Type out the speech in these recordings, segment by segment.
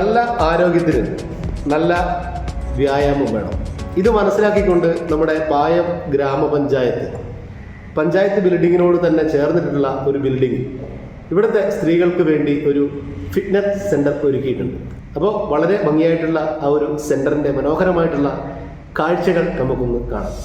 നല്ല ആരോഗ്യത്തിന് നല്ല വ്യായാമം വേണം. ഇത് മനസ്സിലാക്കിക്കൊണ്ട് നമ്മുടെ പായം ഗ്രാമപഞ്ചായത്ത്. പഞ്ചായത്ത് ബിൽഡിങ്ങിനോട് തന്നെ ചേർന്നിട്ടുള്ള ഒരു ബിൽഡിംഗ് ഇവിടുത്തെ സ്ത്രീകൾക്ക് വേണ്ടി ഒരു ഫിറ്റ്നസ് സെന്റർ ഒരുക്കിയിട്ടുണ്ട്. അപ്പോൾ വളരെ ഭംഗിയായിട്ടുള്ള ആ ഒരു സെന്ററിന്റെ മനോഹരമായിട്ടുള്ള കാഴ്ചകൾ നമുക്കൊന്ന് കാണാം.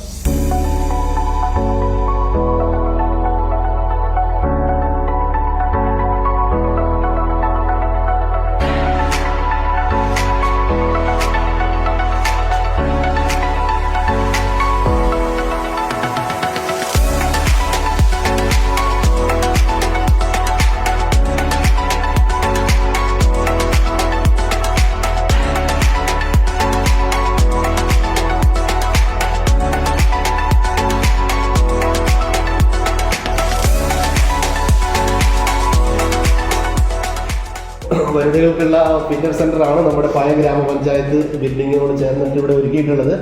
വനിതകൾക്കുള്ള ഫിറ്റ്നസ് സെന്റർ ആണ് നമ്മുടെ പായ ഗ്രാമപഞ്ചായത്ത് ബിൽഡിങ്ങിനോട് ചേർന്നിട്ട് ഇവിടെ ഒരുക്കിയിട്ടുള്ളത്.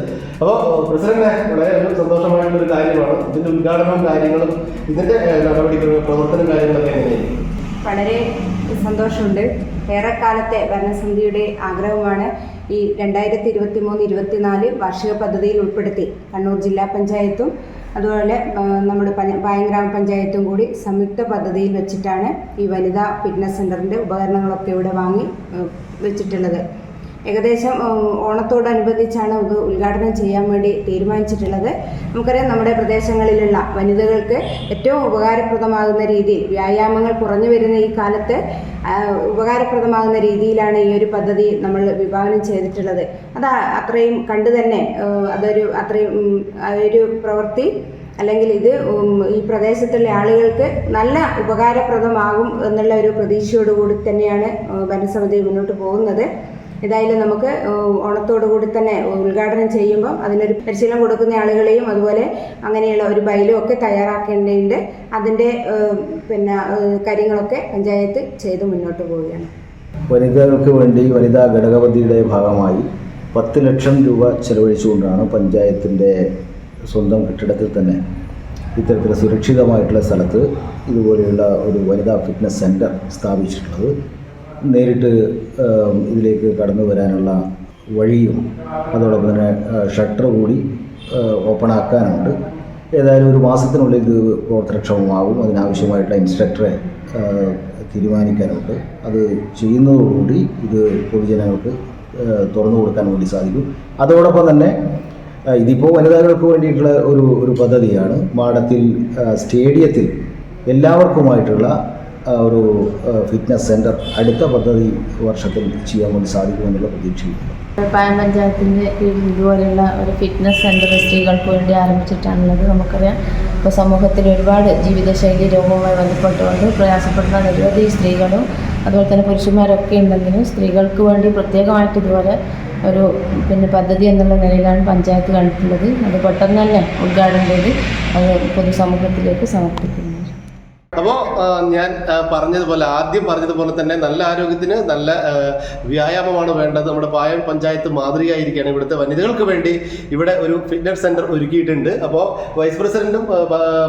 അപ്പോൾ പ്രസിഡന്റ് വളരെ ഒരു സന്തോഷമായിട്ടുള്ള ഒരു കാര്യമാണ്. ഇതിന്റെ ഉദ്ഘാടനവും കാര്യങ്ങളും ഇതിന്റെ നടപടിക്രമ പ്രവർത്തനം കാര്യങ്ങളൊക്കെ എങ്ങനെയായിരിക്കും? വളരെ സന്തോഷമുണ്ട്. ഏറെക്കാലത്തെ ഭരണസമിതിയുടെ ആഗ്രഹമാണ് ഈ രണ്ടായിരത്തി ഇരുപത്തി മൂന്ന് ഇരുപത്തിനാല് വാർഷിക പദ്ധതിയിൽ ഉൾപ്പെടുത്തി കണ്ണൂർ ജില്ലാ പഞ്ചായത്തും അതുപോലെ നമ്മുടെ പായം ഗ്രാമപഞ്ചായത്തും കൂടി സംയുക്ത പദ്ധതിയിൽ വെച്ചിട്ടാണ് ഈ വനിതാ ഫിറ്റ്നസ് സെന്ററിന്റെ ഉപകരണങ്ങളൊക്കെ ഇവിടെ വാങ്ങി വെച്ചിട്ടുള്ളത്. ഏകദേശം ഓണത്തോടനുബന്ധിച്ചാണ് ഇത് ഉദ്ഘാടനം ചെയ്യാൻ വേണ്ടി തീരുമാനിച്ചിട്ടുള്ളത്. നമുക്കറിയാം നമ്മുടെ പ്രദേശങ്ങളിലുള്ള വനിതകൾക്ക് ഏറ്റവും ഉപകാരപ്രദമാകുന്ന രീതിയിൽ വ്യായാമങ്ങൾ കുറഞ്ഞു വരുന്ന ഈ കാലത്ത് ഉപകാരപ്രദമാകുന്ന രീതിയിലാണ് ഈ ഒരു പദ്ധതി നമ്മൾ വിഭാവനം ചെയ്തിട്ടുള്ളത്. അത് അത്രയും കണ്ടു തന്നെ അതൊരു അത്രയും ഒരു പ്രവൃത്തി അല്ലെങ്കിൽ ഇത് ഈ പ്രദേശത്തുള്ള ആളുകൾക്ക് നല്ല ഉപകാരപ്രദമാകും എന്നുള്ള ഒരു പ്രതീക്ഷയോടുകൂടി തന്നെയാണ് വനസമിതി മുന്നോട്ട് പോകുന്നത്. ഏതായാലും നമുക്ക് ഓണത്തോടു കൂടി തന്നെ ഉദ്ഘാടനം ചെയ്യുമ്പോൾ അതിനൊരു പരിശീലനം കൊടുക്കുന്ന ആളുകളെയും അതുപോലെ അങ്ങനെയുള്ള ഒരു ബൈലും ഒക്കെ തയ്യാറാക്കേണ്ടതുണ്ട്. അതിന്റെ പിന്നെ കാര്യങ്ങളൊക്കെ പഞ്ചായത്ത് ചെയ്ത് മുന്നോട്ട് പോവുകയാണ്. വനിതകൾക്ക് വേണ്ടി വനിതാ ഘടകപതിയുടെ ഭാഗമായി പത്ത് ലക്ഷം രൂപ ചെലവഴിച്ചുകൊണ്ടാണ് പഞ്ചായത്തിന്റെ സ്വന്തം കെട്ടിടത്തിൽ തന്നെ ഇത്തരത്തിൽ സുരക്ഷിതമായിട്ടുള്ള സ്ഥലത്ത് ഇതുപോലെയുള്ള ഒരു വനിതാ ഫിറ്റ്നസ് സെന്റർ സ്ഥാപിച്ചിട്ടുള്ളത്. നേരിട്ട് ഇതിലേക്ക് കടന്നു വരാനുള്ള വഴിയും അതോടൊപ്പം തന്നെ ഷട്ടർ കൂടി ഓപ്പണാക്കാനുണ്ട്. ഏതായാലും ഒരു മാസത്തിനുള്ളിൽ ഇത് പ്രവർത്തനക്ഷമമാകും. അതിനാവശ്യമായിട്ടുള്ള ഇൻസ്ട്രക്ടറെ തീരുമാനിക്കാനുണ്ട്. അത് ചെയ്യുന്നതോടുകൂടി ഇത് പൊതുജനങ്ങൾക്ക് തുറന്നു കൊടുക്കാൻ വേണ്ടി സാധിക്കും. അതോടൊപ്പം തന്നെ ഇതിപ്പോൾ വനിതകൾക്ക് വേണ്ടിയിട്ടുള്ള ഒരു ഒരു പദ്ധതിയാണ് മാടത്തിൽ സ്റ്റേഡിയത്തിൽ എല്ലാവർക്കുമായിട്ടുള്ള ഒരു ഫിറ്റ്നസ് സെന്റർ അടുത്ത പദ്ധതി വർഷത്തിൽ ചെയ്യാൻ വേണ്ടി സാധിക്കുമെന്നുള്ള പ്രതീക്ഷയുണ്ട് പായം പഞ്ചായത്തിന്റെ കീഴിൽ ഇതുപോലെയുള്ള ഒരു ഫിറ്റ്നസ് സെന്റർ സ്ത്രീകൾക്ക് വേണ്ടി ആരംഭിച്ചിട്ടാണുള്ളത്. നമുക്കറിയാം ഇപ്പോൾ സമൂഹത്തിൽ ഒരുപാട് ജീവിതശൈലി രോഗവുമായി ബന്ധപ്പെട്ടുകൊണ്ട് പ്രയാസപ്പെടുന്ന നിരവധി സ്ത്രീകളും അതുപോലെ തന്നെ പുരുഷന്മാരൊക്കെ ഉണ്ടെങ്കിലും സ്ത്രീകൾക്ക് വേണ്ടി പ്രത്യേകമായിട്ട് ഇതുപോലെ ഒരു പിന്നെ പദ്ധതി എന്നുള്ള നിലയിലാണ് പഞ്ചായത്ത് കണ്ടിട്ടുള്ളത്. അത് പെട്ടെന്ന് തന്നെ ഉദ്ഘാടനം ചെയ്ത് അത് പൊതുസമൂഹത്തിലേക്ക് സമർപ്പിക്കുന്നത് അപ്പോൾ ഞാൻ പറഞ്ഞതുപോലെ ആദ്യം പറഞ്ഞതുപോലെ തന്നെ നല്ല ആരോഗ്യത്തിന് നല്ല വ്യായാമമാണ് വേണ്ടത്. നമ്മുടെ പായം പഞ്ചായത്ത് മാതൃകയായിരിക്കുകയാണ് ഇവിടുത്തെ വനിതകൾക്ക് വേണ്ടി. ഇവിടെ ഒരു ഫിറ്റ്നസ് സെന്റർ ഒരുക്കിയിട്ടുണ്ട്. അപ്പോൾ വൈസ് പ്രസിഡന്റും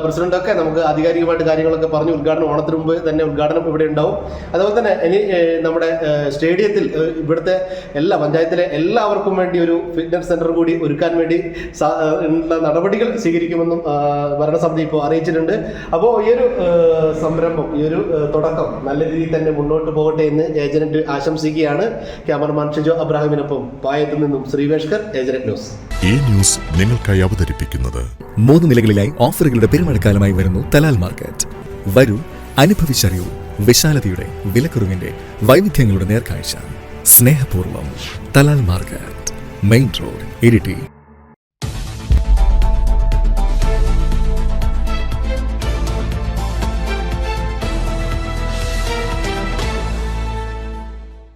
പ്രസിഡന്റും ഒക്കെ നമുക്ക് ആധികാരികമായിട്ട് കാര്യങ്ങളൊക്കെ പറഞ്ഞ് ഉദ്ഘാടനം ഓണത്തിന് മുമ്പ് തന്നെ ഉദ്ഘാടനം ഇവിടെ ഉണ്ടാവും. അതുപോലെ തന്നെ ഇനി നമ്മുടെ സ്റ്റേഡിയത്തിൽ ഇവിടുത്തെ എല്ലാ പഞ്ചായത്തിലെ എല്ലാവർക്കും വേണ്ടി ഒരു ഫിറ്റ്നസ് സെന്റർ കൂടി ഒരുക്കാൻ വേണ്ടി നടപടികൾ സ്വീകരിക്കുമെന്നും ഭരണസമിതി ഇപ്പോൾ അറിയിച്ചിട്ടുണ്ട്. അപ്പോൾ ഈ ഒരു സംരംഭം ഈ ഒരു തുടക്കം. നല്ല രീതിയിൽ തന്നെ മുന്നോട്ട് പോകട്ടെ എന്ന് ഏജന്റ് ആശംസിക്കുകയാണ് ക്യാമറമാൻ ഷിജോ അബ്രാഹിമിനൊപ്പം പായത്തു നിന്നും ശ്രീവേഷ്കർ ഏജന്റ് ന്യൂസ്. ഈ ന്യൂസ് നിങ്ങൾക്കായി അവതരിപ്പിക്കുന്നത് മൂന്ന് നിലകളിലായി ഓഫറുകളുടെ പെരുമഴക്കാലമായി വരുന്നു തലാൽ മാർക്കറ്റ്. വരൂ അനുഭവിച്ചറിയൂ വിശാലതയുടെ വിലക്കുറവിന്റെ വൈവിധ്യങ്ങളുടെ നേർക്കാഴ്ച. സ്നേഹപൂർവം Talal market main road Iritty.